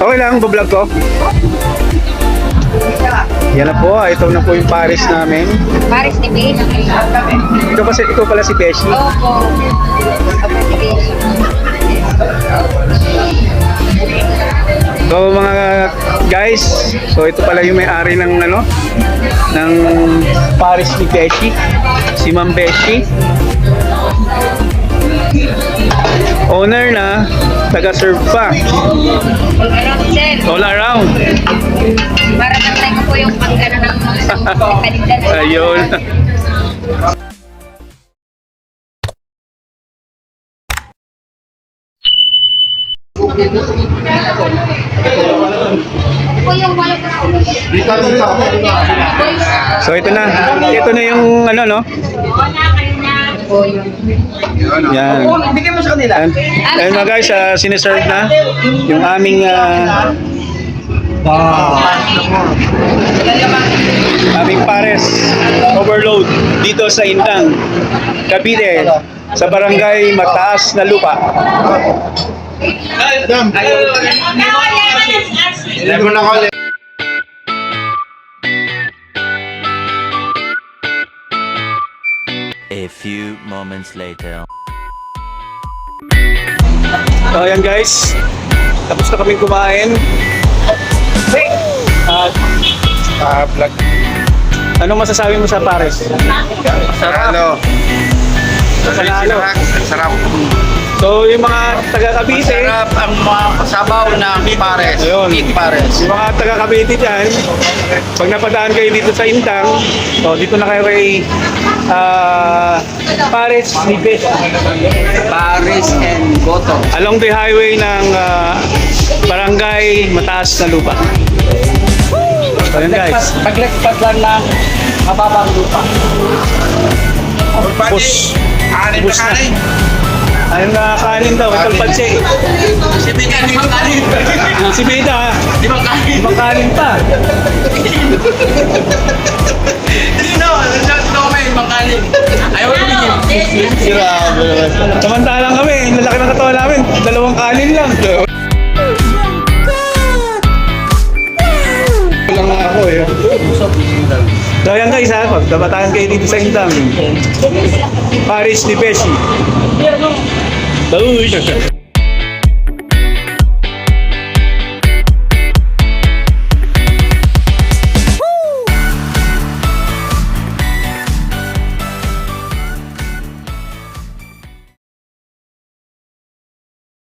Okay lang, bablog ko. Yan na po, ito na po yung Paris namin. Paris ni Beshi. Ito kasi, ito pala si Beshi. Opo. Opo si Beshi. So mga guys, so ito pala yung may-ari ng ano, ng Paris ni Beshi, si Ma'am Beshi. Owner na, taga-serve pa, All around sir. all around. Para nantay ko po yung pagkano ng mga. Ayun. So ito na, ito na yung ano no, po yung yan. Bigyan mo sa kanila. Ayan, ayan mga guys, uh, siniserve na yung aming ah, aming pares overload dito sa Indang, Cavite, sa barangay Mataas na Lupa. Lemon ako. A few moments later. So ayan guys, tapos na kaming kumain. At Ah, vlog. anong masasabi mo sa pares? Sarap. Panalo. Sarap. So yung mga taga Cavite, Sarap ang mga sabaw ng pares. Ayun. Meat pares. Yung mga taga Cavite dyan, pag napadaan kayo dito sa Intang, so dito na kayo kay ah, Pares ni Bes. Pares and goto. Along the highway ng ah, Barangay Mataas na Lupa. So yun guys, Paglagpas lang ng mababang lupa. Bus na. Ayun na kanin daw, itong panse. Si Bika, di ba kanin? Si Beda, Di ba kanin? di ba kanin pa? Grabe naman. Samantalang kami, lalaki ng katawan namin, dalawang kanin lang. lang nga ako eh. So yan guys ha, pag dabataan kayo dito sa Indang. Paris ni Beshi. Babush!